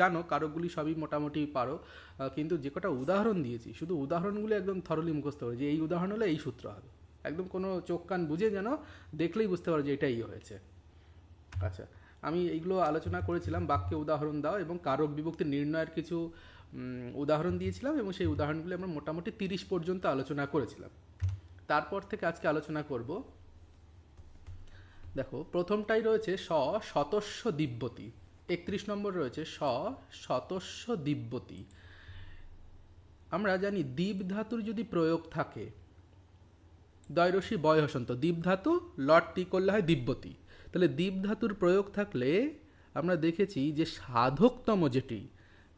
জানো কারকগুলি সবই মোটামুটি পারো কিন্তু যে কটা উদাহরণ দিয়েছি, শুধু উদাহরণগুলো একদম থরলি মুখস্থ করে, যে এই উদাহরণ হলে এই সূত্র হবে। একদম কোনো চোখ কান বুঝে যেন দেখলেই বুঝতে পারো যে এটাই হয়েছে। আচ্ছা আমি এইগুলো আলোচনা করেছিলাম, বাক্যে উদাহরণ দাও এবং কারক বিভক্তি নির্ণয়ের কিছু উদাহরণ দিয়েছিলাম এবং সেই উদাহরণগুলি আমরা মোটামুটি তিরিশ পর্যন্ত আলোচনা করেছিলাম। তারপর থেকে আজকে আলোচনা করব, দেখো প্রথমটাই রয়েছে স শতস্য দিব্যতি। একত্রিশ নম্বর রয়েছে স, শতস্য দিব্যতি। আমরা জানি দ্বীপ ধাতুর যদি প্রয়োগ থাকে দয়রসি বয় হসন্ত দীপ ধাতু লট টি করলে হয় দিব্যতি। তাহলে দ্বীপ ধাতুর প্রয়োগ থাকলে আমরা দেখেছি যে সাধকতম যেটি,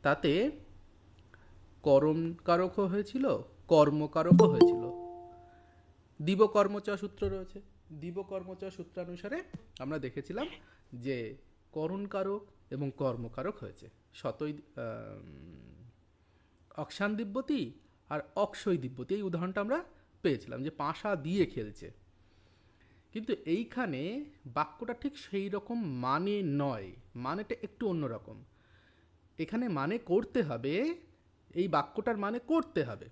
তাতে করমকারকও হয়েছিল, কর্মকারকও হয়েছিল। দিবকর্মচ সূত্র রয়েছে। দিবকর্মচ সূত্রানুসারে আমরা দেখেছিলাম যে করণকারক এবং কর্মকারক হয়েছে। শতই আম, অক্সান দিব্যতি আর অক্ষয় দিব্যতি এই উদাহরণটা আমরা পেয়েছিলাম যে পাশা দিয়ে খেলছে। কিন্তু এইখানে বাক্যটা ঠিক সেই রকম মানে নয় মানেটা একটু অন্যরকম এখানে মানে করতে হবে এই বাক্যটার মানে করতে হবে।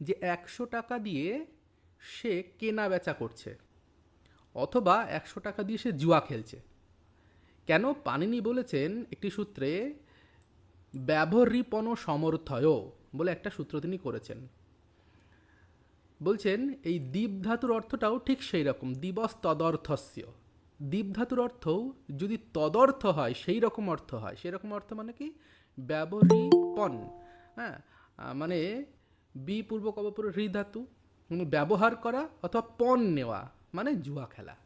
যে একশো টাকা দিয়ে সে কেনা বেচা করছে অথবা একশো টাকা দিয়ে সে জুয়া খেলছে। কেন পানিনি বলেছেন একটি সূত্রে? ব্যবহৃপণ সমর্থয় বলে একটা সূত্র তিনি করেছেন। বলছেন, এই দ্বীপ ধাতুর অর্থটাও ঠিক সেই রকম দিবস তদর্থস্য। দ্বীপ ধাতুর অর্থও যদি তদর্থ হয়, সেই রকম অর্থ হয়। সেই রকম অর্থ মানে কি? ব্যবহৃপণ। হ্যাঁ মানে বি পূর্বক অপর হৃ মানে ব্যবহার করা অথবা পণ নেওয়া মানে জুয়া খেলা।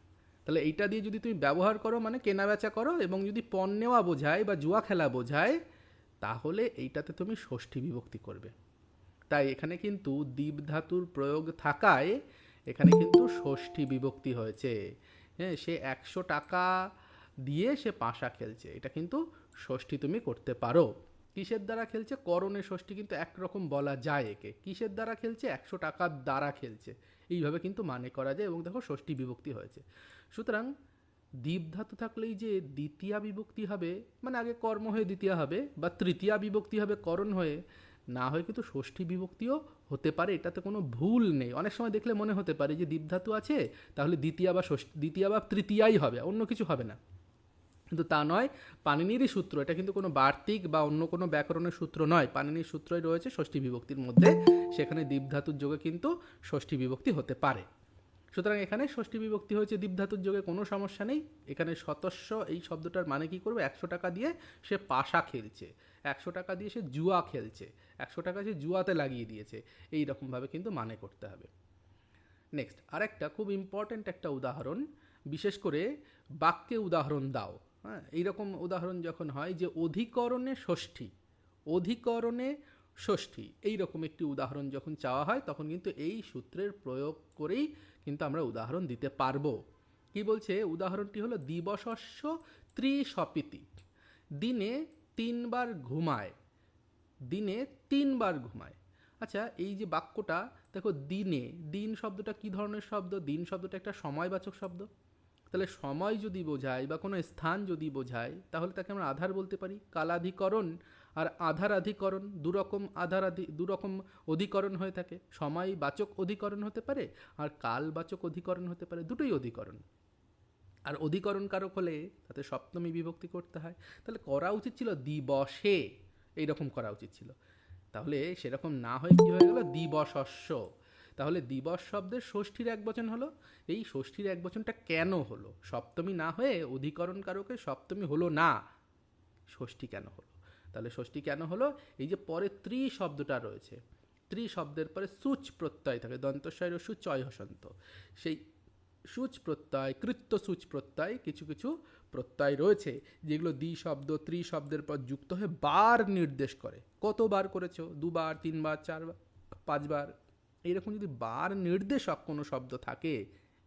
তাহলে এইটা দিয়ে যদি তুমি ব্যবহার করো মানে কেনা বেচা করো এবং যদি পণ নেওয়া বোঝায় বা জুয়া খেলা বোঝায়, তাহলে এইটাতে তুমি ষষ্ঠী বিভক্তি করবে। তাই এখানে কিন্তু দ্বীপ ধাতুর প্রয়োগ থাকায় এখানে কিন্তু ষষ্ঠী বিভক্তি হয়েছে। হ্যাঁ সে একশো টাকা দিয়ে সে পাশা খেলছে। এটা কিন্তু ষষ্ঠী তুমি করতে পারো। কিসের দ্বারা খেলছে? করণে ষষ্ঠী কিন্তু একরকম বলা যায় একে। কিসের দ্বারা খেলছে? একশো টাকার দ্বারা খেলছে। এইভাবে কিন্তু মানে করা যায় এবং দেখো ষষ্ঠী বিভক্তি হয়েছে। সুতরাং দ্বীপ ধাতু থাকলেই যে দ্বিতীয়া বিভক্তি হবে মানে আগে কর্ম হয়ে দ্বিতীয়া হবে বা তৃতীয়া বিভক্তি হবে করণ হয়ে, না হয় কিন্তু ষষ্ঠী বিভক্তিও হতে পারে। এটাতে কোনো ভুল নেই। অনেক সময় দেখলে মনে হতে পারে যে দ্বীপ ধাতু আছে, তাহলে দ্বিতীয়া বা ষষ্ঠী, দ্বিতীয়া বা তৃতীয়াই হবে, অন্য কিছু হবে না। কিন্তু তা নয় পানিনিরই সূত্র, এটা কিন্তু কোনো বার্তিক বা অন্য কোনো ব্যাকরণের সূত্র নয়। পানিনির সূত্রই রয়েছে ষষ্ঠী বিভক্তির মধ্যে, সেখানে দীপধাতুর যোগে কিন্তু ষষ্ঠী বিভক্তি হতে পারে। সুতরাং এখানে ষষ্ঠী বিভক্তি হয়েছে দীপধাতুর যোগে, কোনো সমস্যা নেই। এখানে সতস্য, এই শব্দটার মানে কি করবে? একশো টাকা দিয়ে সে পাশা খেলছে। একশো টাকা দিয়ে সে জুয়া খেলছে। একশো টাকা সে জুয়াতে লাগিয়ে দিয়েছে। এই রকমভাবে কিন্তু মানে করতে হবে। নেক্সট, আরেকটা খুব ইম্পর্ট্যান্ট একটা উদাহরণ, বিশেষ করে বাক্যে উদাহরণ দাও। হ্যাঁ এইরকম উদাহরণ যখন হয় যে অধিকরণে ষষ্ঠী, অধিকরণে ষষ্ঠী। এই রকম একটি উদাহরণ যখন চাওয়া হয়, তখন কিন্তু এই সূত্রের প্রয়োগ করেই কিন্তু আমরা উদাহরণ দিতে পারব। কি বলছে? উদাহরণটি হলো দিবশস্য ত্রিশপিতি। দিনে তিনবার ঘুমায়। দিনে তিনবার ঘুমায়। আচ্ছা এই যে বাক্যটা, দেখো, দিনে, দিন শব্দটা কি ধরনের শব্দ? দিন শব্দটা একটা সময়বাচক শব্দ। তাহলে সময় যদি বোঝায় বা কোনো স্থান যদি বোঝায়, তাহলে তাকে আমরা আধার বলতে পারি। কালাধিকরণ আর আধার আধারাধিকরণ দুরকম আধারাধি, দুরকম অধিকরণ হয়ে থাকে। সময় বাচক অধিকরণ হতে পারে আর কালবাচক অধিকরণ হতে পারে। দুটোই অধিকরণ। আর অধিকরণ কারক হলে তাতে সপ্তমী বিভক্তি করতে হয়। তাহলে করা উচিত ছিল দিবসে। এইরকম করা উচিত ছিল। তাহলে সেরকম না হয়ে কী হয়ে গেল? দিবশস্য তাহলে দিবস শব্দের ষষ্ঠীর এক বচন হলো। এই ষষ্ঠীর এক বচনটা কেন হলো? সপ্তমী না হয়ে অধিকরণ কারকে সপ্তমী হলো না। ষষ্ঠী কেন হলো? তাহলে ষষ্ঠী কেন হলো? এই যে পরে ত্রি শব্দটা রয়েছে। ত্রি শব্দের পরে সুচ প্রত্যয় থাকে। দন্তস্বয় রসু চয় হসন্ত। সেই সূচ প্রত্যয় কৃত্য সূচ প্রত্যয় কিছু কিছু প্রত্যয় রয়েছে, যেগুলো দ্বি শব্দ, ত্রি শব্দের পর যুক্ত হয়ে বার নির্দেশ করে। কতবার করেছ? দুবার, তিনবার, চারবার, পাঁচবার? এইরকম যদি বার নির্দেশক কোনো শব্দ থাকে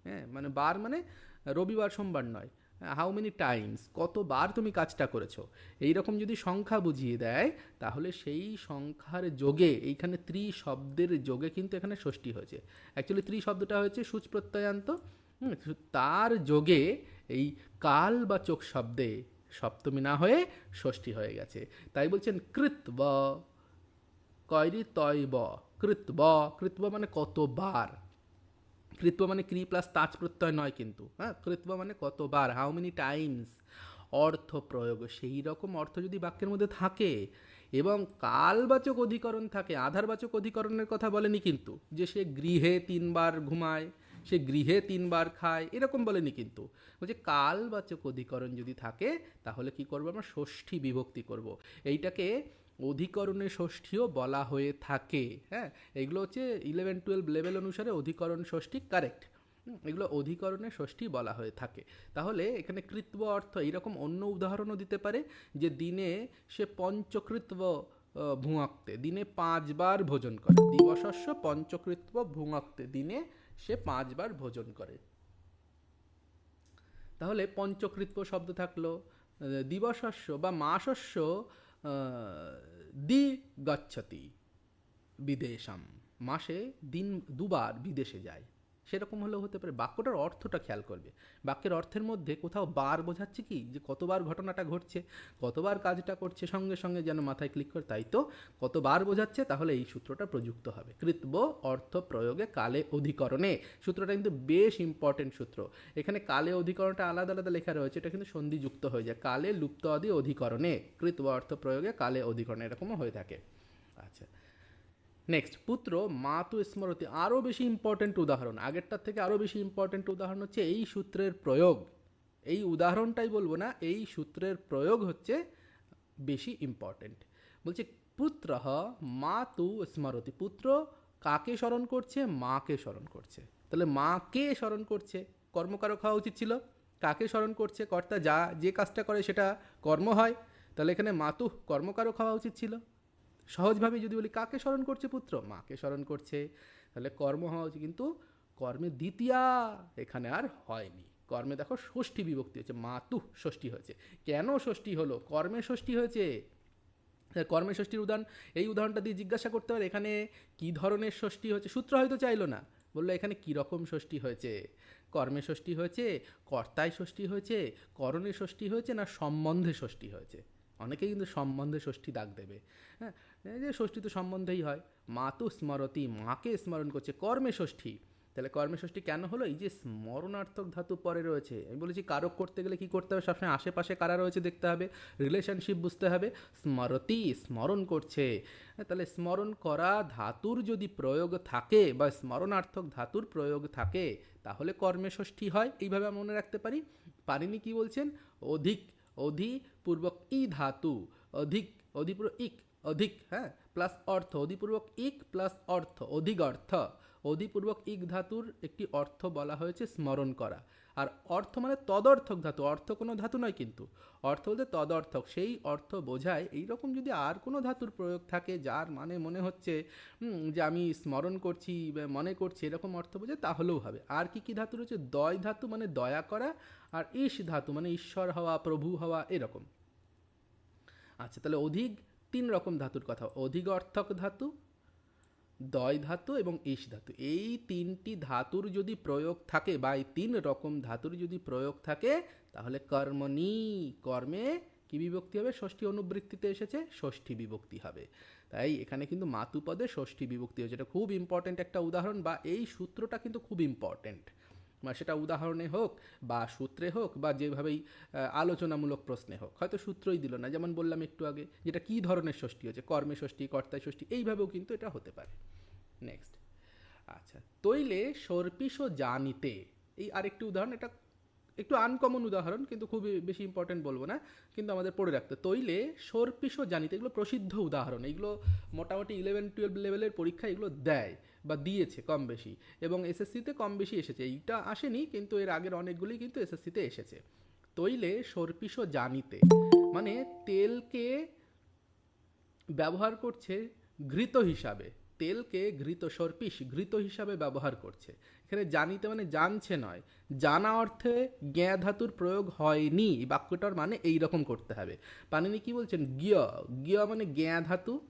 হ্যাঁ মানে বার মানে রবিবার, সোমবার নয়। হাউ মেনি টাইমস কতবার তুমি কাজটা করেছ? এইরকম যদি সংখ্যা বুঝিয়ে দেয়, তাহলে সেই সংখ্যার যোগে, এইখানে ত্রি শব্দের যোগে কিন্তু এখানে ষষ্ঠী হয়েছে। অ্যাকচুয়ালি ত্রি শব্দটা হয়েছে সূচ প্রত্যয়ান্ত। তার যোগে এই কাল বা চোখ শব্দে সপ্তমী না হয়ে ষষ্ঠী হয়ে গেছে। তাই বলছেন কৃতব কয়রি তৈব কৃতব কৃতব মানে কতবার? কৃত্ব মানে ক্রি প্লাস তাজ প্রত্যয় নয় কিন্তু। হ্যাঁ কৃত্ব মানে কতবার? হাউ মেনি টাইমস অর্থ প্রয়োগ। সেই রকম অর্থ যদি বাক্যের মধ্যে থাকে এবং কালবাচক অধিকরণ থাকে, আধারবাচক অধিকরণের কথা বলেনি কিন্তু, যে সে গৃহে তিনবার ঘুমায়, সে গৃহে তিনবার খায়, এরকম বলেনি কিন্তু। বলছে কালবাচক অধিকরণ যদি থাকে, তাহলে কি করব আমরা ষষ্ঠী বিভক্তি করব। এইটাকে অধিকরণের ষষ্ঠীও বলা হয়ে থাকে। হ্যাঁ এগুলো হচ্ছে ইলেভেন টুয়েলভ লেভেল অনুসারে অধিকরণ ষষ্ঠী কারেক্ট এগুলো অধিকরণের ষষ্ঠী বলা হয়ে থাকে। তাহলে এখানে কৃত্ব অর্থ এইরকম অন্য উদাহরণও দিতে পারে যে দিনে সে পঞ্চকৃত্ব আহ, ভুঙাক্তে দিনে পাঁচবার ভোজন করে। দিবশস্য পঞ্চকৃত্ব ভুঙাক্তে দিনে সে পাঁচবার ভোজন করে। তাহলে পঞ্চকৃত্ব শব্দ থাকল আহ, দিবশস্য বা মাশস্য আহ, দি গচ্ছতি বিদেশাম। মাসে দিন দুবার বিদেশে যায়। সেরকম হলেও হতে পারে। বাক্যটার অর্থটা খেয়াল করবে। বাক্যের অর্থের মধ্যে কোথাও বার বোঝাচ্ছে কি? যে কতবার ঘটনাটা ঘটছে, কতবার কাজটা করছে, সঙ্গে সঙ্গে যেন মাথায় ক্লিক করে, তাই তো? কতবার বোঝাচ্ছে, তাহলে এই সূত্রটা প্রযুক্ত হবে। কৃতব অর্থ প্রয়োগে কালে অধিকরণে। সূত্রটা কিন্তু বেশ ইম্পর্টেন্ট সূত্র। এখানে কালে অধিকরণটা আলাদা আলাদা লেখা রয়েছে, এটা কিন্তু সন্ধিযুক্ত হয়ে যায়। কালে লুপ্ত আদি অধিকরণে। কৃতব অর্থ প্রয়োগে কালে অধিকরণে এরকমও হয়ে থাকে। আচ্ছা। নেক্সট পুত্র মাতু স্মরতি আরও বেশি ইম্পর্ট্যান্ট উদাহরণ। আগেরটার থেকে আরও বেশি ইম্পর্ট্যান্ট উদাহরণ হচ্ছে এই সূত্রের প্রয়োগ। এই উদাহরণটাই বলব না, এই সূত্রের প্রয়োগ হচ্ছে বেশি ইম্পর্ট্যান্ট বলছে, পুত্র মাতু স্মরতি। পুত্র কাকে স্মরণ করছে? মাকে স্মরণ করছে। তাহলে মাকে স্মরণ করছে, কর্মকারক হওয়া উচিত ছিল। কাকে স্মরণ করছে? কর্তা যা, যে কাজটা করে সেটা কর্ম হয়। তাহলে এখানে মাতু কর্মকারক হওয়া উচিত ছিল। সহজভাবে যদি বলি, কাকে স্মরণ করছে পুত্র? মাকে স্মরণ করছে। তাহলে কর্ম হওয়া উচিত, কিন্তু কর্মে দ্বিতীয়া এখানে আর হয়নি। কর্মে দেখো ষষ্ঠী বিভক্তি হয়েছে, মাতু ষষ্ঠী হয়েছে। কেন ষষ্ঠী হলো? কর্মে ষষ্ঠী হয়েছে। কর্মে ষষ্ঠীর উদাহরণ, এই উদাহরণটা দিয়ে জিজ্ঞাসা করতে পারে, এখানে কি ধরনের ষষ্ঠী হয়েছে? সূত্র হয়তো চাইলো না। বলল, এখানে কী রকম ষষ্ঠী হয়েছে? কর্মে ষষ্ঠী হয়েছে, কর্তায় ষষ্ঠী হয়েছে করণে ষষ্ঠী হয়েছে, না সম্বন্ধে ষষ্ঠী হয়েছে? অনেকে কিন্তু সম্বন্ধে ষষ্ঠী দাগ দেবে। হ্যাঁ যে ষষ্ঠী তো সম্বন্ধেই হয়। মা তো স্মরতি মাকে স্মরণ করছে কর্মে ষষ্ঠী। তাহলে কর্মে ষষ্ঠী কেন হলো? এই যে স্মরণার্থক ধাতু পরে রয়েছে আমি বলেছি কারক করতে গেলে কি করতে হবে? সবসময় আশেপাশে কারা রয়েছে দেখতে হবে রিলেশনশিপ বুঝতে হবে। স্মরতি স্মরণ করছে। হ্যাঁ, তাহলে স্মরণ করা ধাতুর যদি প্রয়োগ থাকে বা স্মরণার্থক ধাতুর প্রয়োগ থাকে তাহলে কর্মে ষষ্ঠী হয়। এইভাবে আমরা মনে রাখতে পারি। পারিনি কি বলছেন? অধিক অধি পূর্বক ই ধাতু, অধিক, অধিপূর্বক ইক, অধিক হ্যাঁ প্লাস অর্থ, অধিপূর্বক ইক প্লাস অর্থ, অধিক অর্থ। অধিপূর্বক ইক ধাতুর একটি অর্থ বলা হয়েছে স্মরণ করা। আর অর্থ মানে তদর্থক ধাতু, অর্থ কোনো ধাতু নয় কিন্তু। অর্থ বলতে তদর্থক, সেই অর্থ বোঝায়। এইরকম যদি আর কোনো ধাতুর প্রয়োগ থাকে, যার মানে মনে হচ্ছে যে আমি স্মরণ করছি মনে করছি, এরকম অর্থ বোঝায়, তাহলেও হবে। আর কি কি ধাতু রয়েছে? দয় ধাতু মানে দয়া করা, আর ঈশ ধাতু মানে ঈশ্বর হওয়া, প্রভু হওয়া, এরকম। আচ্ছা তাহলে অধিক তিন রকম ধাতুর কথা। অধিক অর্থক ধাতু দয় ধাতু এবং ইস ধাতু এই তিনটি ধাতুর যদি প্রয়োগ থাকে বা এই তিন রকম ধাতুর যদি প্রয়োগ থাকে, তাহলে কর্মনি কর্মে কি বিভক্তি হবে? ষষ্ঠী অনুবৃত্তিতে এসেছে, ষষ্ঠী বিভক্তি হবে। তাই এখানে কিন্তু মাতুপদে ষষ্ঠী বিভক্তি হয়েছে। এটা খুব ইম্পর্ট্যান্ট একটা উদাহরণ বা এই সূত্রটা কিন্তু খুব ইম্পর্ট্যান্ট সেটা উদাহরণে হোক বা সূত্রে হোক বা যেভাবেই আলোচনামূলক প্রশ্নে হোক, হয়তো সূত্রই দিল না। যেমন বললাম একটু আগে যেটা কী ধরনের ষষ্ঠী হচ্ছে, কর্মে ষষ্ঠী, কর্তায় ষষ্ঠী, এইভাবেও কিন্তু এটা হতে পারে। নেক্সট আচ্ছা তৈলে সর্পিষ জানিতে, এই আরেকটি উদাহরণ, এটা একটু আনকমন উদাহরণ, কিন্তু খুবই বেশি ইম্পর্টেন্ট বলব না, কিন্তু আমাদের পড়ে রাখতে। তৈলে সর্পিসও জানিতে এগুলো প্রসিদ্ধ উদাহরণ। এগুলো মোটামুটি ইলেভেন টুয়েলভ লেভেলের পরীক্ষা এগুলো দেয় বা দিয়েছে কম বেশি, এবং এসএসসিতে কম বেশি এসেছে। এইটা আসেনি, কিন্তু এর আগের অনেকগুলি কিন্তু এসএসসিতে এসেছে। তৈলে সর্পিসও জানিতে মানে তেলকে ব্যবহার করছে ঘৃত হিসাবে। তেলকে ঘৃত সর্পিস ঘৃত হিসাবে ব্যবহার করছে। এখানে জানিতে মানে জানছে নয়। জানা অর্থে জ্ঞা ধাতুর প্রয়োগ হয়নি। বাক্যটার মানে এই রকম করতে হবে। পানিনি কি বলছেন? জ্ঞ। জ্ঞ মানে জ্ঞা ধাতু।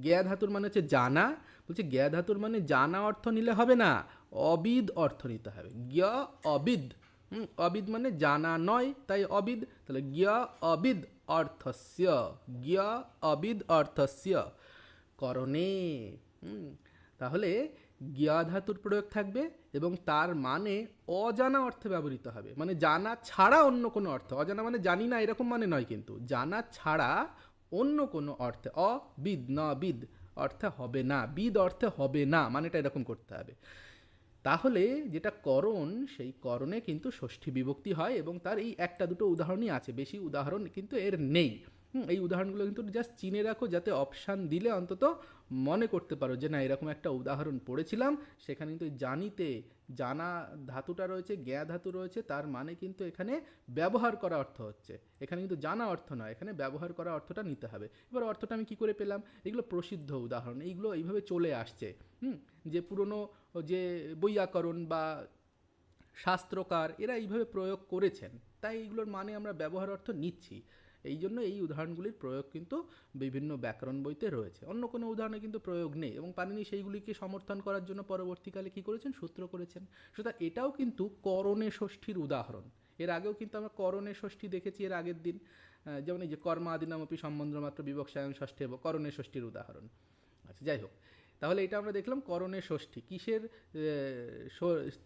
জ্ঞা ধাতুর মানে হচ্ছে জানা। বলছে জ্ঞা ধাতুর মানে জানা অর্থ নিলে হবে না। অবিদ অর্থ নিতে হবে। জ্ঞ অবিদ। অবিদ মানে জানা নয়, তাই অবিদ। তাহলে জ্ঞা অবিদ অর্থস্য। জ্ঞা অবিদ অর্থস্য। করণে। তাহলে জ্ঞা ধাতুর প্রয়োগ থাকবে। এবং তার মানে অজানা অর্থে ব্যবহৃত হবে। মানে জানা ছাড়া অন্য কোনো অর্থ। অজানা মানে জানি না, এরকম মানে নয় কিন্তু। জানা ছাড়া অন্য কোনো অর্থে। অবিদ না, বিদ অর্থে হবে না। বিদ অর্থে হবে না, মানেটা এরকম করতে হবে। তাহলে যেটা করণ, সেই করণে কিন্তু ষষ্ঠী বিভক্তি হয় এবং তার এই একটা দুটো উদাহরণই আছে। বেশি উদাহরণ কিন্তু এর নেই। এই উদাহরণগুলো কিন্তু জাস্ট চিনে রাখো, যাতে অপশান দিলে অন্তত মনে করতে পারো যে না, এরকম একটা উদাহরণ পড়েছিলাম। সেখানে কিন্তু জানিতে, জানা ধাতুটা রয়েছে, জ্ঞা ধাতু রয়েছে, তার মানে কিন্তু এখানে ব্যবহার করা অর্থ হচ্ছে। এখানে কিন্তু জানা অর্থ নয়, এখানে ব্যবহার করা অর্থটা নিতে হবে। এবার অর্থটা আমি কি করে পেলাম? এগুলো প্রসিদ্ধ উদাহরণ, এইগুলো এইভাবে চলে আসছে। হুম, যে পুরনো যে বৈয়াকরণ বা শাস্ত্রকার, এরা এইভাবে প্রয়োগ করেছেন। তাই এইগুলোর মানে আমরা ব্যবহার অর্থ নিচ্ছি। এই জন্য এই উদাহরণগুলির প্রয়োগ কিন্তু বিভিন্ন ব্যাকরণ বইতে রয়েছে। অন্য কোনো উদাহরণে কিন্তু প্রয়োগ নেই এবং পানিনি সেইগুলিকে সমর্থন করার জন্য পরবর্তীকালে কী করেছেন? সূত্র করেছেন। সুতরাং এটাও কিন্তু করণে ষষ্ঠীর উদাহরণ। এর আগেও কিন্তু আমরা করণে ষষ্ঠী দেখেছি এর আগের দিন। যেমন এই যে কর্মাদিনামপি সম্বন্ধ মাত্র বিবক্ষায়ন ষষ্ঠী এবং করণে ষষ্ঠীর উদাহরণ। আচ্ছা যাই হোক। তাহলে এটা আমরা দেখলাম করণে ষষ্ঠী। কিসের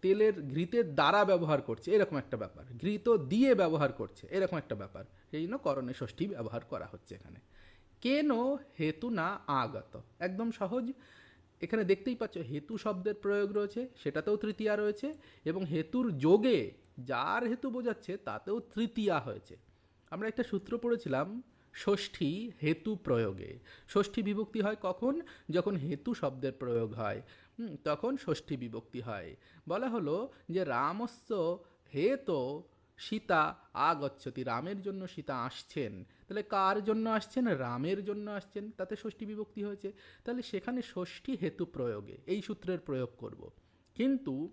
তেলের ঘৃতের দ্বারা ব্যবহার করছে, এরকম একটা ব্যাপার। ঘৃত দিয়ে ব্যবহার করছে, এরকম একটা ব্যাপার। সেই জন্য করণে ষষ্ঠী ব্যবহার করা হচ্ছে এখানে। কেন হেতু না আগত? একদম সহজ। এখানে দেখতেই পাচ্ছ, হেতু শব্দের প্রয়োগ রয়েছে, সেটাতেও তৃতীয়া রয়েছে, এবং হেতুর যোগে যার হেতু বোঝাচ্ছে, তাতেও তৃতীয়া হয়েছে। আমরা একটা সূত্র পড়েছিলাম ষষ্ঠী হেতু প্রয়োগে। ষষ্ঠী বিভক্তি হয় কখন? যখন হেতু শব্দের প্রয়োগ হয়। তখন ষষ্ঠী বিভক্তি হয়। বলা হলো যে রামস্য হেত সীতা আগচ্ছতি, রামের জন্য সীতা আসছেন। তাহলে কার জন্য আসছেন? রামের জন্য আসছেন। তাতে ষষ্ঠী বিভক্তি হয়েছে। তাহলে সেখানে ষষ্ঠী হেতু প্রয়োগে, এই সূত্রের প্রয়োগ করব। কিন্তু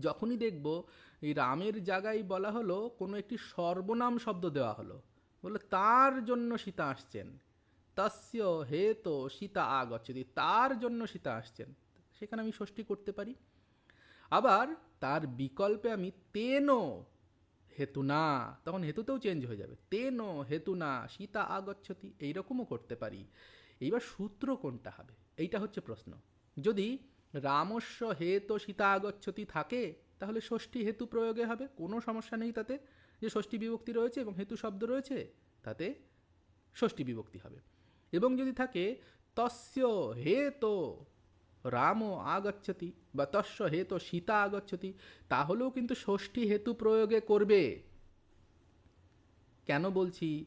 যখনই দেখব এই রামের জায়গায় বলা হলো কোনো একটি সর্বনাম শব্দ দেওয়া হলো বলে তার জন্য সীতা আসছেন। তস্য হেত সীতা আগচ্ছতি। তার জন্য সীতা আসছেন। সেখানে আমি ষষ্ঠী করতে পারি। আবার তার বিকল্পে আমি তেন হেতু না। তখন হেতুতেও চেঞ্জ হয়ে যাবে। তেন হেতু না, সীতা আগচ্ছতি। এইরকমও করতে পারি। এইবার সূত্র কোনটা হবে? এইটা হচ্ছে প্রশ্ন। যদি রামস্য হেত সীতা আগচ্ছতি থাকে, তাহলে ষষ্ঠী হেতু প্রয়োগে হবে। কোনো সমস্যা নেই তাতে। যে ষষ্ঠী বিভক্তি রয়েছে এবং হেতু শব্দ রয়েছে, তাতে ষষ্ঠী বিভক্তি হবে। এবং যদি থাকে, তস্য হেত রাম আগচ্ছতি বা তস্য হেত সীতা আগচ্ছতি, তাহলেও কিন্তু ষষ্ঠী হেতু প্রয়োগে করবে। কেন বলছি?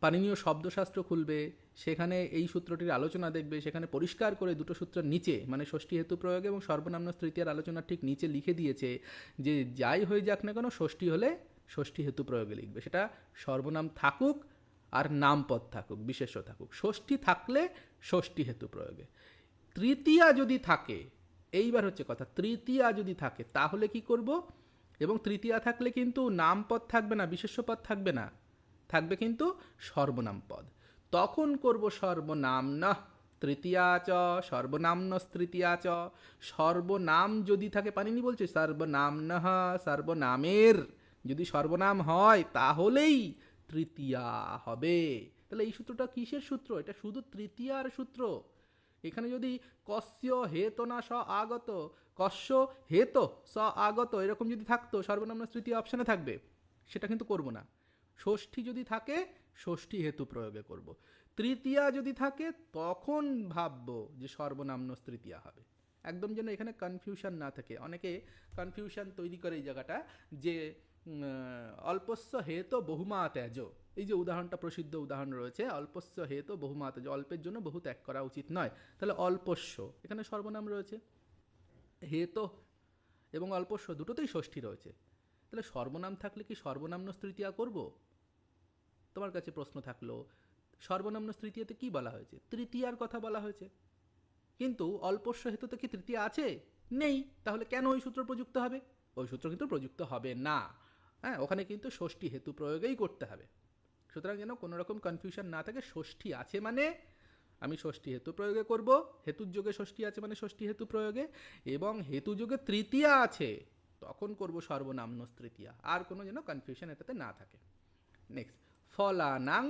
পানিনীয় শব্দশাস্ত্র খুলবে সেখানে এই সূত্রটির আলোচনা দেখবে, সেখানে পরিষ্কার করে দুটো সূত্রের নিচে মানে ষষ্ঠী হেতু প্রয়োগে এবং সর্বনাম্ন তৃতীয়ার আলোচনা ঠিক নিচে লিখে দিয়েছে যে যাই হয়ে যাক না কেন, ষষ্ঠী হলে ষষ্ঠী হেতু প্রয়োগে লিখবে। সেটা সর্বনাম থাকুক আর নামপদ থাকুক, বিশেষ্য থাকুক। ষষ্ঠী থাকলে ষষ্ঠী হেতু প্রয়োগে। তৃতীয়া যদি থাকে, এইবার হচ্ছে কথা, তৃতীয়া যদি থাকে, তাহলে কি করব? এবং তৃতীয়া থাকলে কিন্তু নামপদ থাকবে না, বিশেষ্য পদ থাকবে না, থাকবে কিন্তু সর্বনাম পদ। তখন করব সর্বনাম না, তৃতীয়া চ সর্বনাম্ন তৃতীয়া চ। সর্বনাম যদি থাকে, পানিনি বলছে সর্বনাম নহ সর্বনামের। যদি সর্বনাম হয়, তাহলেই তৃতীয়া হবে। তাহলে এই সূত্রটা কিসের সূত্র? এটা শুধু তৃতীয়ার সূত্র। এখানে যদি কস্য হেত না স আগত, কস্য হেত স আগত, এরকম যদি থাকতো সর্বনাম্ন তৃতীয় অপশানে থাকবে। সেটা কিন্তু করব না। ষষ্ঠী যদি থাকে ষষ্ঠী হেতু প্রয়োগে করব। তৃতীয়া যদি থাকে, তখন ভাববো যে সর্বনাম্ন তৃতীয়া হবে। একদম যেন এখানে কনফিউশন না থাকে। অনেকে কনফিউশন তৈরি করে এই জায়গাটা যে অল্পস্য হেত বহুমা ত্যাজ এই যে উদাহরণটা প্রসিদ্ধ উদাহরণ রয়েছে, অল্পস্য হেত বহুমা ত্যাজ অল্পের জন্য বহু ত্যাগ করা উচিত নয়। তাহলে অল্পস্য, এখানে সর্বনাম রয়েছে। হেত এবং অল্পস্য দুটোতেই ষষ্ঠী রয়েছে। তাহলে সর্বনাম থাকলে কি সর্বনাম্ন তৃতীয়া করব? তোমার কাছে প্রশ্ন থাকল, সর্বনাম্ন তৃতীয়াতে কি বলা হয়েছে? তৃতীয়ার কথা বলা হয়েছে। কিন্তু অল্পস্য হেতুতে কি তৃতীয়া আছে? নেই। তাহলে কেন ওই সূত্র প্রযুক্ত হবে? ওই সূত্র কিন্তু প্রযুক্ত হবে না। হ্যাঁ ওখানে কিন্তু ষষ্ঠী হেতু প্রয়োগেই করতে হবে। সুতরাং যেন কোনো রকম কনফিউশন না থাকে, ষষ্ঠী আছে মানে আমি ষষ্ঠী হেতু প্রয়োগে করব, হেতুর যোগে ষষ্ঠী আছে মানে ষষ্ঠী হেতু প্রয়োগে, এবং হেতু যোগে তৃতীয়া আছে, তখন করব সর্বনাম্ন তৃতীয়া। আর কোনো যেন কনফিউশন এটাতে না থাকে। নেক্সট ফলানাং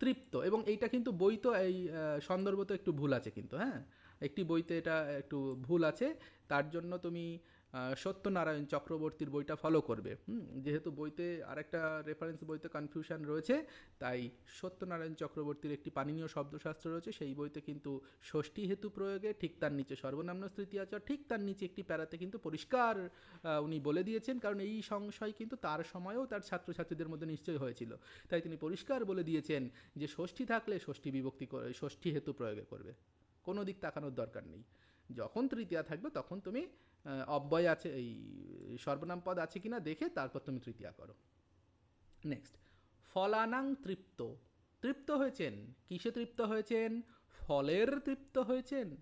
তৃপ্ত। এবং এইটা কিন্তু বই তো এই সন্দর্ভ তো একটু ভুল আছে কিন্তু হ্যাঁ? একটি বইতে এটা একটু ভুল আছে। তার জন্য তুমি সত্যনারায়ণ চক্রবর্তীর বইটা ফলো করবে। যেহেতু বইতে আরেকটা রেফারেন্স বইতে কনফিউশন রয়েছে, তাই সত্যনারায়ণ চক্রবর্তীর একটি পানিনীয় শব্দশাস্ত্র রয়েছে, সেই বইতে কিন্তু ষষ্ঠী হেতু প্রয়োগে, ঠিক তার নিচে সর্বনাম্ন তৃতীয়াচর ঠিক তার নিচে একটি প্যারাতে কিন্তু পরিষ্কার উনি বলে দিয়েছেন, কারণ এই সংশয় কিন্তু তার সময়েও তার ছাত্রছাত্রীদের মধ্যে নিশ্চয়ই হয়েছিল। তাই তিনি পরিষ্কার বলে দিয়েছেন যে ষষ্ঠী থাকলে ষষ্ঠী বিভক্তি করে, ষষ্ঠী হেতু প্রয়োগে করবে। কোনো দিক তাকানোর দরকার নেই। যখন তৃতীয়া থাকবে, তখন তুমি অব্যয় আছে, এই সর্বনাম পদ আছে কিনা দেখে তারপর তুমি তৃতীয়া করো। নেক্সট ফলানাং তৃপ্ত। তৃপ্ত হয়েছেন? কিসে তৃপ্ত হয়েছেন? ফলের তৃপ্ত হয়েছেন?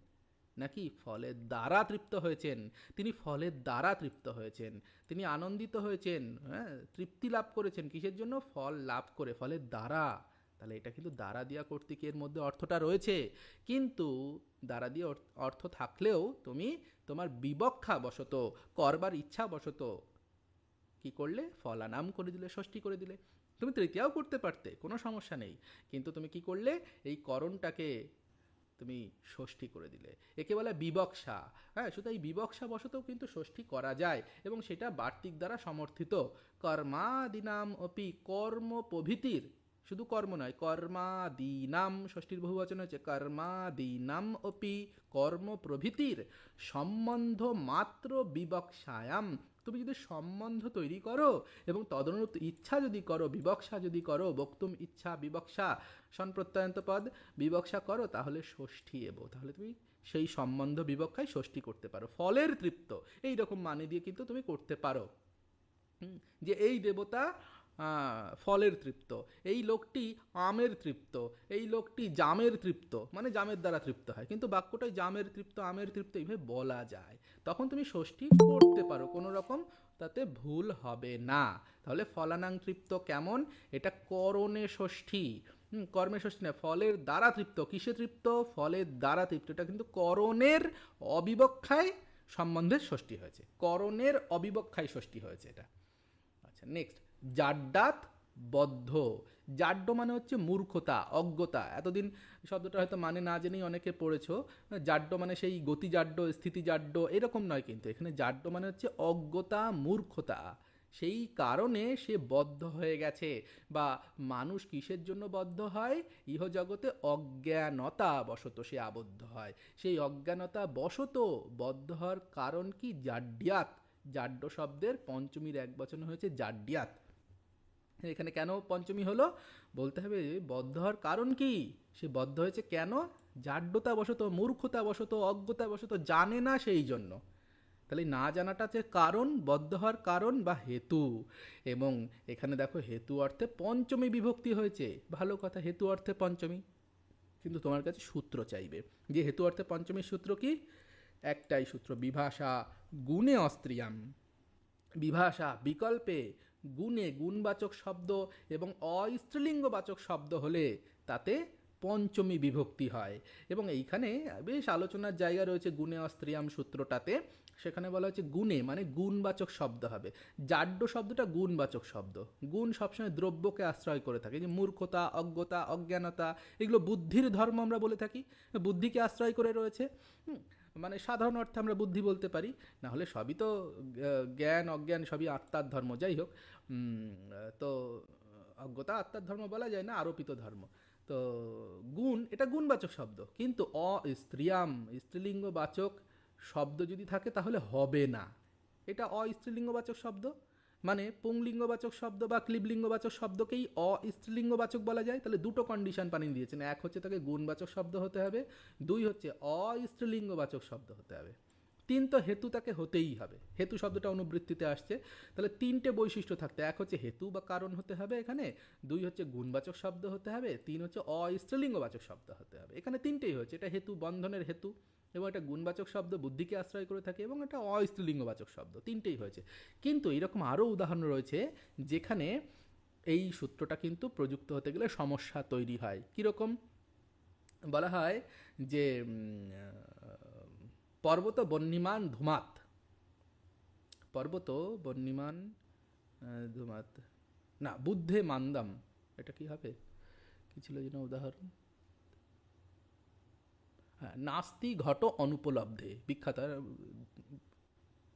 নাকি ফলের দ্বারা তৃপ্ত হয়েছেন? তিনি ফলের দ্বারা তৃপ্ত হয়েছেন। তিনি আনন্দিত হয়েছেন হ্যাঁ? তৃপ্তি লাভ করেছেন। কিসের জন্য? ফল লাভ করে, ফলের দ্বারা। তাহলে এটা কিন্তু দ্বারা দিয়া কর্তৃকের মধ্যে অর্থটা রয়েছে। কিন্তু দ্বারা দিয়ে অর্থ- থাকলেও তুমি তোমার বিবক্ষা বশত করবার ইচ্ছা বশত কি করলে? ফলানাম করে দিলে, ষষ্ঠী করে দিলে। তুমি তৃতীয়াও করতে পারতে, কোনো সমস্যা নেই। কিন্তু তুমি কি করলে? এই করণটাকে তুমি ষষ্ঠী করে দিলে। একে বলে বিবক্ষা। হ্যাঁ শুধু এই বিবক্ষা বশতেও কিন্তু ষষ্ঠী করা যায় এবং সেটা বার্তিক দ্বারা সমর্থিত। কর্মাদিনাম অপি কর্ম প্রভৃতির শুধু কর্ম নয়, কর্মাদিনাম, ষষ্ঠীর বহুবচন হচ্ছে কর্মাদিনাম অপি কর্ম প্রভৃতির সম্বন্ধ মাত্র বিবক্ষায়াম। তুমি যদি সম্বন্ধ তৈরি করো এবং তদনুরূপ ইচ্ছা যদি করো, বিবক্ষা যদি করো, বক্তুম ইচ্ছা বিবক্ষা, সনপ্রত্যয়ন্ত পদ বিবক্ষা করো, তাহলে ষষ্ঠী এব। তাহলে তুমি সেই সম্বন্ধ বিবক্ষায় ষষ্ঠী করতে পারো। ফলের তৃপ্ত এই রকম মানে দিয়ে কিন্তু তুমি করতে পারো। যে এই দেবতা ফলের তৃপ্ত। এই লোকটি আমের তৃপ্ত। এই লোকটি জামের তৃপ্ত। মানে জামের দ্বারা তৃপ্ত হয়। কিন্তু বাক্যটাই জামের তৃপ্ত, আমের তৃপ্ত এইভাবে বলা যায়। তখন তুমি ষষ্ঠী করতে পারো কোনো রকম, তাতে ভুল হবে না। তাহলে ফলানাং তৃপ্ত কেমন? এটা করণে ষষ্ঠী। কর্মে ষষ্ঠী না, ফলের দ্বারা তৃপ্ত। কিসে তৃপ্ত? ফলের দ্বারা তৃপ্ত। এটা কিন্তু করণের অবিবক্ষায় সম্বন্ধের ষষ্ঠী হয়েছে। করণের অবিবক্ষায় ষষ্ঠী হয়েছে এটা। আচ্ছা নেক্সট জাড্ডাত বদ্ধ। জাড্য মানে হচ্ছে মূর্খতা, অজ্ঞতা। এতদিন শব্দটা হয়তো মানে না জেনেই অনেকে পড়েছো। জাড্য মানে সেই গতি জাড্য স্থিতি জাড্য এরকম নয় কিন্তু। এখানে জাড্য মানে হচ্ছে অজ্ঞতা, মূর্খতা। সেই কারণে সে বদ্ধ হয়ে গেছে বা মানুষ কিসের জন্য বদ্ধ হয়? ইহজগতে অজ্ঞানতা বশত সে আবদ্ধ হয়। সেই অজ্ঞানতা বশত বদ্ধ হওয়ার কারণ কি? জাড্যাত জাড্য শব্দের পঞ্চমীর এক বচন হয়েছে জাড্যাত এখানে কেন পঞ্চমী হলো? বলতে হবে বদ্ধ হওয়ার কারণ কি? সে বদ্ধ হয়েছে কেন? জাড্যতা বশত মূর্খতা বশত অজ্ঞতা বশত জানে না সেই জন্য। তাহলে না জানাটা যে কারণ, বদ্ধ হওয়ার কারণ বা হেতু। এবং এখানে দেখো হেতু অর্থে পঞ্চমী বিভক্তি হয়েছে। ভালো কথা, হেতু অর্থে পঞ্চমী। কিন্তু তোমার কাছে সূত্র চাইবে। যে হেতু অর্থে পঞ্চমীর সূত্র কি? একটাই সূত্র, বিভাষা গুণে অস্ত্রিয়াম। বিভাষা বিকল্পে গুণে গুণবাচক শব্দ এবং অস্ত্রলিঙ্গবাচক শব্দ হলে তাতে পঞ্চমী বিভক্তি হয়। এবং এইখানে বেশ আলোচনার জায়গা রয়েছে গুণে অস্ত্রিয়াম সূত্রটাতে। সেখানে বলা হচ্ছে গুণে মানে গুণবাচক শব্দ হবে। জাড্য শব্দটা গুণবাচক শব্দ। গুণ সবসময় দ্রব্যকে আশ্রয় করে থাকে। যে মূর্খতা, অজ্ঞতা, অজ্ঞানতা, এগুলো বুদ্ধির ধর্ম আমরা বলে থাকি। বুদ্ধিকে আশ্রয় করে রয়েছে। মানে সাধারণ অর্থে আমরা বুদ্ধি বলতে পারি, না হলে সবই তো জ্ঞান, অজ্ঞান সবই আত্মার ধর্ম, যাই হোক। তো অজ্ঞতা আত্মার ধর্ম বলা যায় না, আরোপিত ধর্ম। তো গুণ, এটা গুণবাচক শব্দ। কিন্তু অ, স্ত্রিয়াম, স্ত্রীলিঙ্গবাচক শব্দ যদি থাকে তাহলে হবে না। এটা অস্ত্রীলিঙ্গবাচক শব্দ। মানে পুংলিঙ্গবাচক শব্দ বা ক্লিবলিঙ্গবাচক শব্দকেই অস্ত্রীলিঙ্গবাচক বলা যায়। তাহলে দুটো কন্ডিশন পানি দিয়েছেন। এক হচ্ছে তাকে গুণবাচক শব্দ হতে হবে, দুই হচ্ছে অস্ত্রীলিঙ্গবাচক শব্দ হতে হবে। তিন তো হেতু তাকে হতেই হবে। হেতু শব্দটা অনুবৃত্তিতে আসছে। তাহলে তিনটে বৈশিষ্ট্য থাকতে এক হচ্ছে হেতু বা কারণ হতে হবে এখানে, দুই হচ্ছে গুণবাচক শব্দ হতে হবে, তিন হচ্ছে অস্ত্রলিঙ্গবাচক শব্দ হতে হবে। এখানে তিনটেই হচ্ছে এটা হেতু, বন্ধনের হেতু এবং এটা গুণবাচক শব্দ, বুদ্ধিকে আশ্রয় করে থাকে এবং এটা অস্ত্রলিঙ্গবাচক শব্দ। তিনটেই হয়েছে। কিন্তু এরকম আরও উদাহরণ রয়েছে যেখানে এই সূত্রটা কিন্তু প্রযুক্ত হতে গেলে সমস্যা তৈরি হয়। কীরকম? বলা হয় যে পর্বত বন্যিমান ধুমাত। পর্বত বন্যিমান আহ, ধুমাত। না বুদ্ধে মান্দাম। এটা কি হবে? কি ছিল যেন উদাহরণ? হ্যাঁ নাস্তি ঘট অনুপলব্ধে। বিখ্যাত।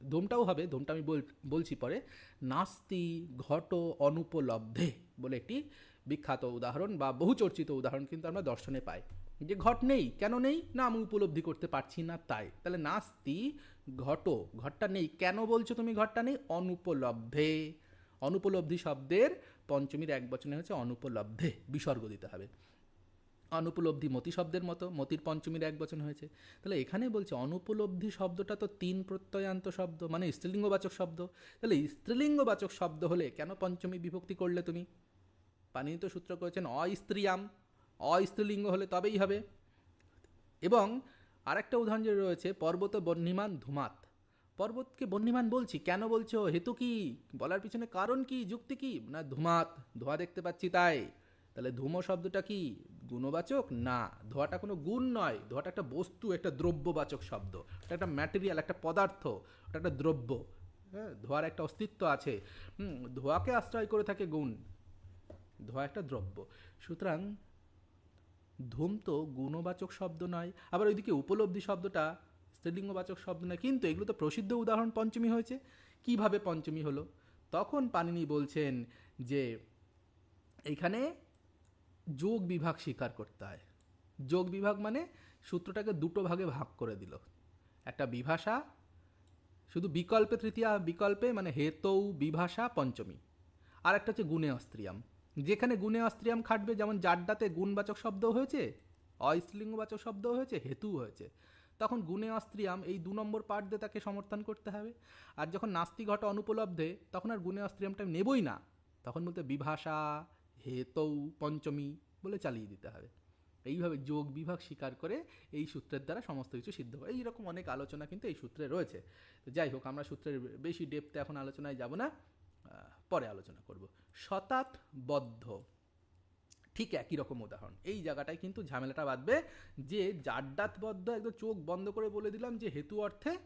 ধুমটাও হবে ধুমটা আমি বল- বলছি পরে। নাস্তি ঘট অনুপলব্ধে বলে একটি বিখ্যাত উদাহরণ বা বহুচর্চিত উদাহরণ কিন্তু আমরা দর্শনে পাই। যে ঘট নেই, কেন নেই? না, আমি উপলব্ধি করতে পারছি না তাই। তাহলে নাস্তি, ঘট, ঘটটা নেই। কেন বলছো তুমি ঘটটা নেই? অনুপলব্ধে। অনুপলব্ধি শব্দের পঞ্চমীর এক বচনে হচ্ছে অনুপলব্ধে, বিসর্গ দিতে হবে। অনুপলব্ধি মতি শব্দের মতো, মতির পঞ্চমীর এক বচন হয়েছে। তাহলে এখানে বলছে অনুপলব্ধি শব্দটা তো তিন প্রত্যয়ান্ত শব্দ মানে স্ত্রীলিঙ্গবাচক শব্দ। তাহলে স্ত্রীলিঙ্গবাচক শব্দ হলে কেন পঞ্চমী বিভক্তি করলে তুমি? পানিনি তো সূত্র করেছেন অস্ত্রিয়াম। অস্ত্রীলিঙ্গ হলে তবেই হবে। এবং আরেকটা উদাহরণ যে রয়েছে, পর্বত বন্যিমান ধুমাত। পর্বতকে বন্যিমান বলছি? কেন বলছো? হেতু কি? বলার পিছনে কারণ কি? যুক্তি কি? না, ধুমাত। ধোঁয়া দেখতে পাচ্ছি তাই। তাহলে ধুমো শব্দটা কি? গুণবাচক? না। ধোঁয়াটা কোনো গুণ নয়। ধোঁয়াটা একটা বস্তু, একটা দ্রব্যবাচক শব্দ। ওটা একটা ম্যাটেরিয়াল একটা পদার্থ। ওটা একটা দ্রব্য। হ্যাঁ ধোঁয়ার একটা অস্তিত্ব আছে। ধোঁয়াকে আশ্রয় করে থাকে গুণ। ধোঁয়া একটা দ্রব্য। সুতরাং ধূম তো গুণবাচক শব্দ নয়, আবার ওইদিকে উপলব্ধি শব্দটা স্ত্রীলিঙ্গবাচক শব্দ নয়। কিন্তু এগুলো তো প্রসিদ্ধ উদাহরণ পঞ্চমী হয়েছে। কীভাবে পঞ্চমী হলো? তখন পানিনি বলছেন যে এইখানে যোগ বিভাগ স্বীকার করতে হয়। যোগ বিভাগ মানে সূত্রটাকে দুটো ভাগে ভাগ করে দিল। একটা বিভাষা, শুধু বিকল্পে, তৃতীয়া বিকল্পে মানে হেতৌ, বিভাষা, পঞ্চমী। আর একটা হচ্ছে গুণে অস্ত্রিয়াম। যেখানে গুণে অস্ত্রিয়াম খাটবে, যেমন জাড্ডাতে গুণবাচক শব্দ হয়েছে অস্ত্রলিঙ্গবাচক শব্দ হয়েছে হেতু হয়েছে। তখন গুণে অস্ত্রিয়াম এই দু নম্বর পার্ট দিয়ে তাকে সমর্থন করতে হবে। আর যখন নাস্তি ঘটা অনুপলব্ধে, তখন আর গুণে অস্ত্রিয়ামটা নেবই না। তখন বলতে বিভাষা, হেতৌ, পঞ্চমী বলে চালিয়ে দিতে হবে। এইভাবে যোগ বিভাগ স্বীকার করে এই সূত্রের দ্বারা সমস্ত কিছু সিদ্ধ হয়। এইরকম অনেক আলোচনা কিন্তু এই সূত্রে রয়েছে। যাই হোক, আমরা সূত্রের বেশি ডেপতে এখন আলোচনায় যাব না। পরে আলোচনা করব। শতাতবদ্ধ ঠিক একই রকম উদাহরণ। এই জায়গাটায় কিন্তু ঝামেলাটা বাঁধবে যে জাড্ডাতবদ্ধ একদম চোখ বন্ধ করে বলে দিলাম যে হেতু অর্থে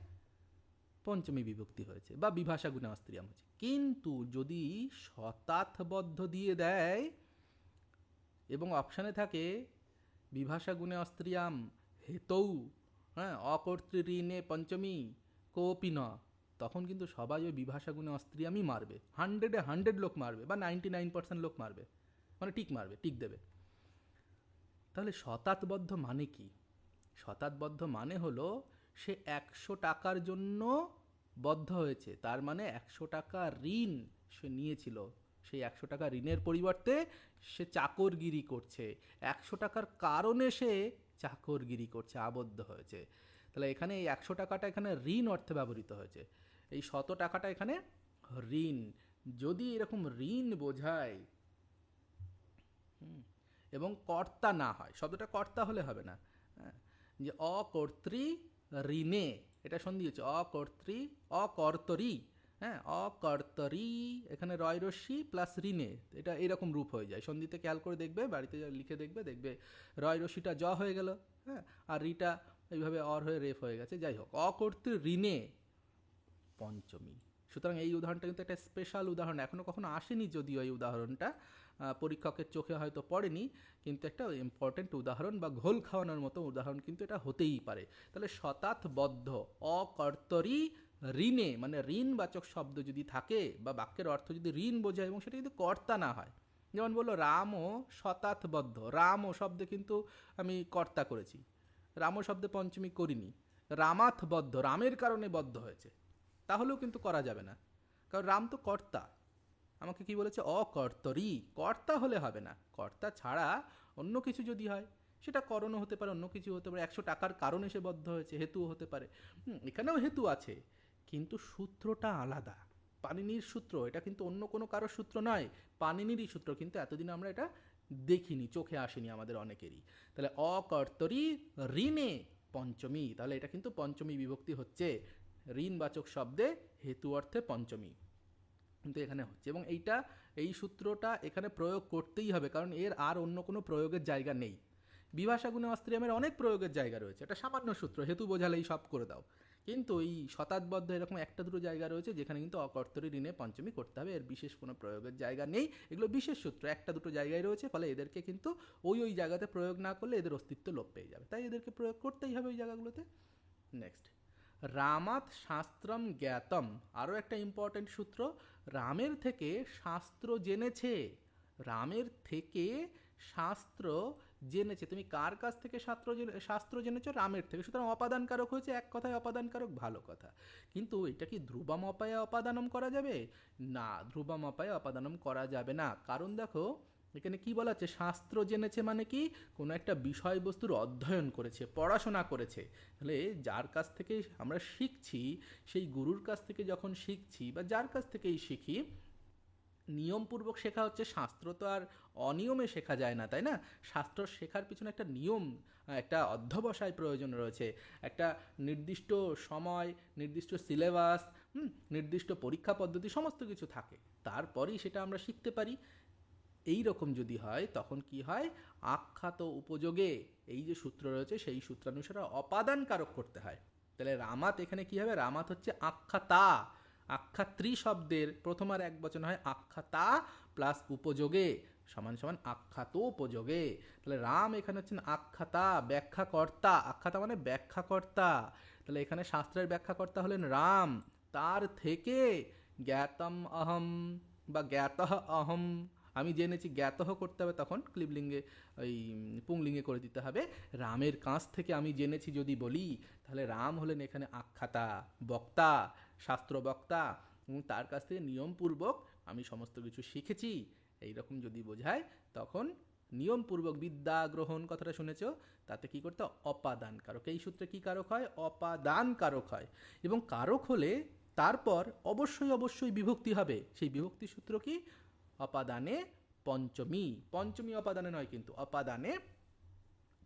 পঞ্চমী বিভক্তি হয়েছে বা বিভাষা গুণে অস্ত্রিয়াম হয়েছে কিন্তু যদি শতাতবদ্ধ দিয়ে দেয় এবং অপশানে থাকে বিভাষা গুণে অস্ত্রিয়াম, হেতৌ হ্যাঁ অকর্তৃঋণে পঞ্চমী, কোপি ন তখন কিন্তু সবাই ওই বিভাষা গুণে আমি মারবে। হান্ড্রেডে হান্ড্রেড লোক মারবে বা নাইনটি নাইন পার্সেন্ট লোক মারবে। মানে টিক মারবে, টিক দেবে। তাহলে শতাতবদ্ধ মানে কি? শতাতবদ্ধ মানে হলো সে একশো টাকার জন্য বদ্ধ হয়েছে। তার মানে একশো টাকা ঋণ সে নিয়েছিল। সেই একশো টাকা ঋণের পরিবর্তে সে চাকরগিরি করছে। একশো টাকার কারণে সে চাকরগিরি করছে, আবদ্ধ হয়েছে। তাহলে এখানে এই একশো টাকাটা এখানে ঋণ অর্থে ব্যবহৃত হয়েছে। এই শত টাকাটা এখানে ঋণ। যদি এরকম ঋণ বোঝায় এবং কর্তা না হয় শব্দটা কর্তা হলে হবে না হ্যাঁ, যে অকর্তৃ ঋণে এটা সন্ধি হচ্ছে অকর্তৃ অকর্তরি হ্যাঁ অকর্তরি এখানে রয় রশ্মি প্লাস ঋণে এটা এরকম রূপ হয়ে যায়। সন্ধিতে খেয়াল করে দেখবে বাড়িতে লিখে দেখবে দেখবে রয় রশ্মিটা জ হয়ে গেল হ্যাঁ আর রিটা এইভাবে অর হয়ে রেফ হয়ে গেছে। যাই হোক অকর্তৃ ঋণে পঞ্চমী। সুতরাং এই উদাহরণটা কিন্তু একটা স্পেশাল উদাহরণ এখনও কখনো আসেনি যদিও এই উদাহরণটা। পরীক্ষকের চোখে হয়তো পড়েনি, কিন্তু একটা ইম্পর্টেন্ট উদাহরণ বা ঘোল খাওয়ানোর মতো উদাহরণ কিন্তু এটা হতেই পারে। তাহলে শতাতবদ্ধ অকর্তরি ঋণে মানে ঋণবাচক শব্দ যদি থাকে বা বাক্যের অর্থ যদি ঋণ বোঝায় এবং সেটা যদি কর্তা না হয়, যেমন বলল, রামও শতাতবদ্ধ রামও শব্দে কিন্তু আমি কর্তা করেছি। রামও শব্দে পঞ্চমী করিনি। রামাথবদ্ধ রামের কারণে বদ্ধ হয়েছে তাহলেও কিন্তু করা যাবে না। কারণ রাম তো কর্তা। আমাকে কি বলেছে? অকর্তরি। কর্তা হলে হবে না। কর্তা ছাড়া অন্য কিছু যদি হয়, সেটা করণও হতে পারে, অন্য কিছু হতে পারে। একশো টাকার কারণে সে বদ্ধ হয়েছে, হেতুও হতে পারে। এখানেও হেতু আছে। কিন্তু সূত্রটা আলাদা। পানিনির সূত্র, এটা কিন্তু অন্য কোনো কারোর সূত্র নয়। পানিনিরই সূত্র, কিন্তু এতদিন আমরা এটা দেখিনি, চোখে আসেনি আমাদের অনেকেরই। তাহলে অকর্তরি ঋণে পঞ্চমী, তাহলে এটা কিন্তু পঞ্চমী বিভক্তি হচ্ছে। ঋণবাচক শব্দে হেতু অর্থে পঞ্চমী। কিন্তু এখানে হচ্ছে। এবং এইটা, এই সূত্রটা এখানে প্রয়োগ করতেই হবে, কারণ এর আর অন্য কোনো প্রয়োগের জায়গা নেই। বিভাষা গুণে অস্ত্রিয়ামের অনেক প্রয়োগের জায়গা রয়েছে। এটা সামান্য সূত্র, হেতু বোঝালেই সব করে দাও। কিন্তু এই শতাব্দবদ্ধ এরকম একটা দুটো জায়গা রয়েছে, যেখানে কিন্তু অকর্তরী ঋণে পঞ্চমী করতে হবে। এর বিশেষ কোনো প্রয়োগের জায়গা নেই। এগুলো বিশেষ সূত্র, একটা দুটো জায়গায় রয়েছে, ফলে এদেরকে কিন্তু ওই ওই জায়গাতে প্রয়োগ না করলে এদের অস্তিত্ব লোপ পেয়ে যাবে। তাই এদেরকে প্রয়োগ করতেই হবে ওই জায়গাগুলোতে। নেক্সট রামাত শাস্ত্রম জ্ঞাতম। আরও একটা ইম্পর্টেন্ট সূত্র, রামের থেকে শাস্ত্র জেনেছে। রামের থেকে শাস্ত্র জেনেছে। তুমি কার কাছ থেকে শাস্ত্র শাস্ত্র জেনেছো? রামের থেকে। সুতরাং অপাদানকারক হয়েছে, এক কথায় অপাদানকারক, ভালো কথা। কিন্তু এটা কি ধ্রুবম অপায়ে অপাদানম করা যাবে? না, ধ্রুবম অপায়ে অপাদানম করা যাবে না। কারণ দেখো এখানে কি বলা হচ্ছে শাস্ত্র জেনেছে মানে কি? কোনো একটা বিষয়বস্তুর অধ্যয়ন করেছে, পড়াশোনা করেছে। তাহলে যার কাছ থেকে আমরা শিখছি, সেই গুরুর কাছ থেকে যখন শিখছি বা যার কাছ থেকেই শিখি, নিয়মপূর্বক শেখা হচ্ছে, শাস্ত্র তো আর অনিয়মে শেখা যায় না, তাই না? শাস্ত্র শেখার পিছনে একটা নিয়ম, একটা অধ্যবসায় প্রয়োজন রয়েছে। একটা নির্দিষ্ট সময়, নির্দিষ্ট সিলেবাস নির্দিষ্ট পরীক্ষা পদ্ধতি, সমস্ত কিছু থাকে। তারপরেই সেটা আমরা শিখতে পারি। এই রকম যদি হয়, তখন কি হয়? আখ্যাত উপযোগে। এই যে সূত্র রয়েছে, সেই সূত্রানুসারে অপাদান কারক করতে হয়। তাহলে রামাত এখানে কি হবে? রামাত হচ্ছে আখ্যাতা। আখ্যাত্রী শব্দের প্রথম আর এক বচন হয় আখ্যাতা প্লাস উপযোগে, সমান সমান আখ্যাত উপযোগে। তাহলে রাম এখানে হচ্ছেন আখ্যাতা, ব্যাখ্যাকর্তা। আখ্যাতা মানে ব্যাখ্যাকর্তা। তাহলে এখানে শাস্ত্রের ব্যাখ্যাকর্তা হলেন রাম। তার থেকে জ্ঞাতম অহম বা জ্ঞাত অহম। আমি জেনেছি জ্ঞাতহ করতে হবে তখন ক্লিবলিঙ্গে, ওই পুংলিঙ্গে করে দিতে হবে। রামের কাছ থেকে আমি জেনেছি যদি বলি, তাহলে রাম হলেন এখানে আখ্যাতা, বক্তা শাস্ত্র বক্তা এবং তার কাছ থেকে নিয়মপূর্বক আমি সমস্ত কিছু শিখেছি। এই রকম যদি বোঝায়, তখন নিয়মপূর্বক বিদ্যা গ্রহণ কথাটা শুনেছ? তাতে কি করতে? অপাদান কারক। এই সূত্রে কি কারক হয়? অপাদান কারক হয়। এবং কারক হলে তারপর অবশ্যই অবশ্যই বিভক্তি হবে। সেই বিভক্তি সূত্র কি? অপাদানে পঞ্চমী। পঞ্চমী অপাদানে নয় কিন্তু অপাদানে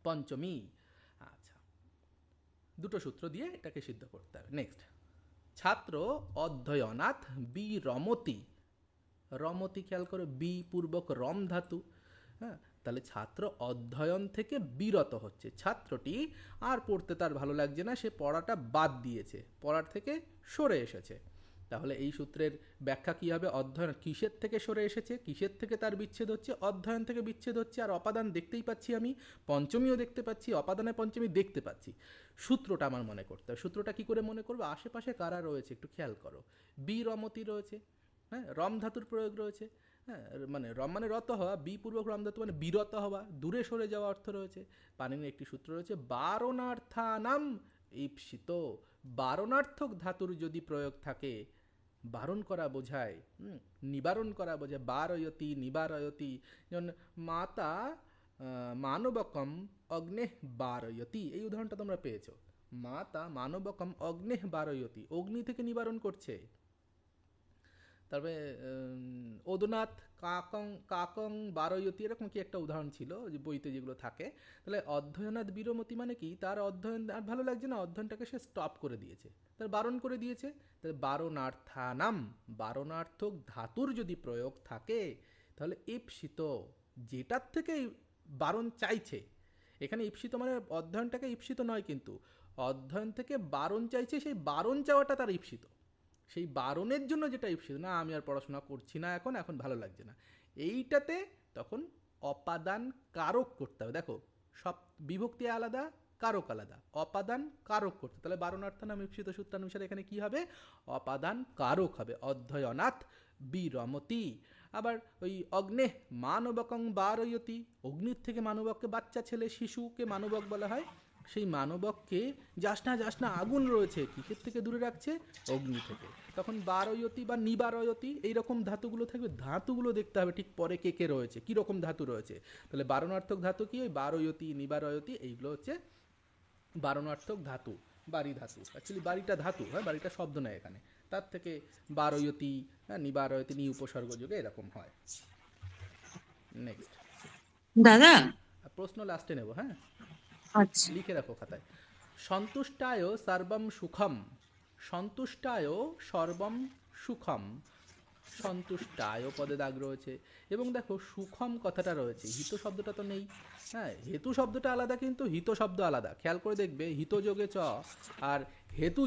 পঞ্চমী। আচ্ছা। দুটো সূত্র দিয়ে এটাকে সিদ্ধ করতে হবে। নেক্সট ছাত্র অধ্যয়নাথ বি রমতি। রমতি খেয়াল করো বি পূর্বক রম ধাতু। হ্যাঁ তাহলে ছাত্র অধ্যয়ন থেকে বিরত হচ্ছে। ছাত্রটি আর পড়তে তার ভালো লাগছে না, সে পড়াটা বাদ দিয়েছে। পড়ার থেকে সরে এসেছে। তাহলে এই সূত্রের ব্যাখ্যা কী হবে? অধ্যয়ন কিসের থেকে সরে এসেছে? কিসের থেকে তার বিচ্ছেদ হচ্ছে? অধ্যয়ন থেকে বিচ্ছেদ হচ্ছে আর অপাদান দেখতেই পাচ্ছি আমি, পঞ্চমীও দেখতে পাচ্ছি, অপাদানে পঞ্চমী দেখতে পাচ্ছি। সূত্রটা আমার মনে করতে হবে। সূত্রটা কী করে মনে করব? আশেপাশে কারা রয়েছে? একটু খেয়াল করো। বি রমতি রয়েছে হ্যাঁ? রম ধাতুর প্রয়োগ রয়েছে হ্যাঁ? মানে রম মানে রত হওয়া বিপূর্বক রম ধাতু মানে বিরত হওয়া, দূরে সরে যাওয়া অর্থ রয়েছে। পানির একটি সূত্র রয়েছে, বারণার্থানাম ঈপ্সিত। বারণার্থক ধাতুর যদি প্রয়োগ থাকে বারণ করা বোঝায় নিবারণ করা বোঝায়, বারয়তি, নিবারয়তি, যেমন মাতা মানবকম অগ্নেহ বারয়তি, এই উদাহরণটা তোমরা পেয়েছ। মাতা, মানবকম অগ্নেহ বারয়তি, অগ্নি থেকে নিবারণ করছে। তারপরে ওদনাথ, কাকং কাকং, বারয়তি এরকম কি একটা উদাহরণ ছিল যে বইতে যেগুলো থাকে? তাহলে অধ্যয়নাথ বীরমতি মানে কি? তার অধ্যয়ন, আর ভালো লাগছে না, অধ্যয়নটাকে সে স্টপ করে দিয়েছে। তার বারণ করে দিয়েছে। তাহলে বারণার্থানাম, বারণার্থক ধাতুর যদি প্রয়োগ থাকে, তাহলে ইপসিত যেটার থেকে বারণ চাইছে, এখানে ইপসিত মানে অধ্যয়নটাকে ইপসিত নয় কিন্তু, অধ্যয়ন থেকে বারণ চাইছে, সেই বারণ চাওয়াটা তার ইপসিত। সেই বারণের জন্য যেটা ইপসিত না, আমি আর পড়াশোনা করছি না এখন এখন ভালো লাগছে না। এইটাতে তখন অপাদান কারক করতে হবে। দেখো, সব বিভক্তি আলাদা, কারক আলাদা। অপাদান কারক করতে তাহলে বারণার্থানাম, ইপসিত সূত্রানুসারে এখানে কি হবে? অপাদান কারক হবে। অধ্যয়নাথ বিরমতি। আবার ওই অগ্নে মানবকং বারয়তি। অগ্নির থেকে মানবককে বাচ্চা ছেলে, শিশুকে মানবক বলা হয়। সেই মানবককে যাস না যাস না আগুন রয়েছে কিসের থেকে দূরে রাখছে? অগ্নি থেকে। তখন বারয়তি বা নিবারয়তি এইরকম ধাতুগুলো থাকবে ধাতুগুলো দেখতে হবে ঠিক পরে কে কে রয়েছে কী রকম ধাতু রয়েছে। তাহলে বারণার্থক ধাতু কি? ওই বারয়তি নিবারয়তি এইগুলো হচ্ছে বারণার্থক ধাতু বাড়ি ধাতু। অ্যাকচুয়ালি বাড়িটা ধাতু হ্যাঁ বাড়িটা শব্দ নয় এখানে। তার থেকে বারয়তি হ্যাঁ নিবারয়তি নি উপসর্গ যুগে এরকম হয়। নেক্সট দাদা? প্রশ্ন লাস্টে নেব হ্যাঁ? লিখে রাখো খাতায়। সন্তুষ্টায় সর্বম সুখম, সন্তুষ্টায় সর্বম সুখম, সন্তুষ্টায় পদে দাগ রয়েছে। এবং দেখো, সুখম কথাটা রয়েছে, হিত শব্দটা তো নেই। হ্যাঁ হেতু শব্দটা আলাদা কিন্তু হিত শব্দ আলাদা। খেয়াল করে দেখবে হিত যোগে চ, আর হেতু